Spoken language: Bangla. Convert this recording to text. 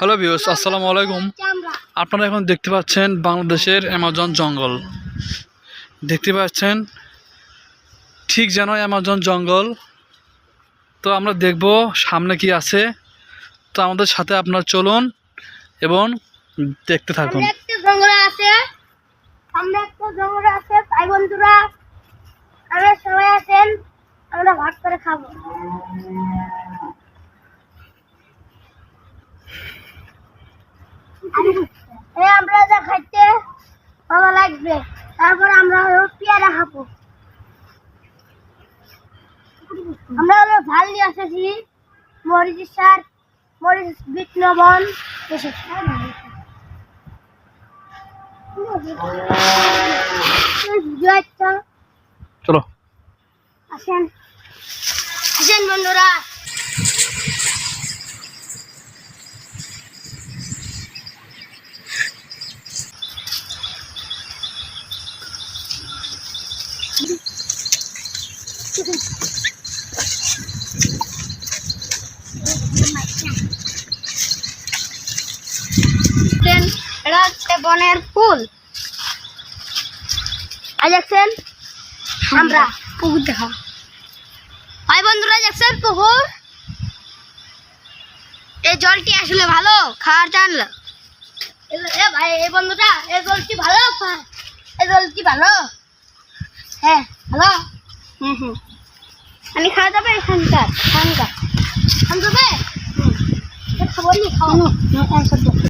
হ্যালো বিউস আসসালামু আলাইকুম আপনারা এখন দেখতে পাচ্ছেন বাংলাদেশের অ্যামাজন জঙ্গল। দেখতে পাচ্ছেন, ঠিক যেন অ্যামাজন জঙ্গল। তো আমরা দেখব সামনে কি আছে। তো আমাদের সাথে আপনার চলুন এবং দেখতে থাকুন। আমরা করে খাব। আমরা যা খাইতে ভালো লাগবে। তারপর আমরা হলো পেয়ারা খাব। আমরা হলো ঝাল নিয়ে এসেছি মরিচ সার মরিচ বিট লবণ এসেছি চলো। আসেন। আসেন বন্ধুরা। এটা হচ্ছে বনের ফুল আর দেখছেন আমরা পুকুর দেখা ভাই বন্ধুরা দেখছেন পুকুর এই জলটি আসলে ভালো, খাওয়ার জানলো। এ ভাই এই বন্ধুটা এই জলটি ভালো এই জলটি ভালো। হ্যাঁ ভালো হুম হুম। আমি খাওয়া যাবে এখানকার এখানকার খাওয়া। যাবে খাব নি খাওয়ানো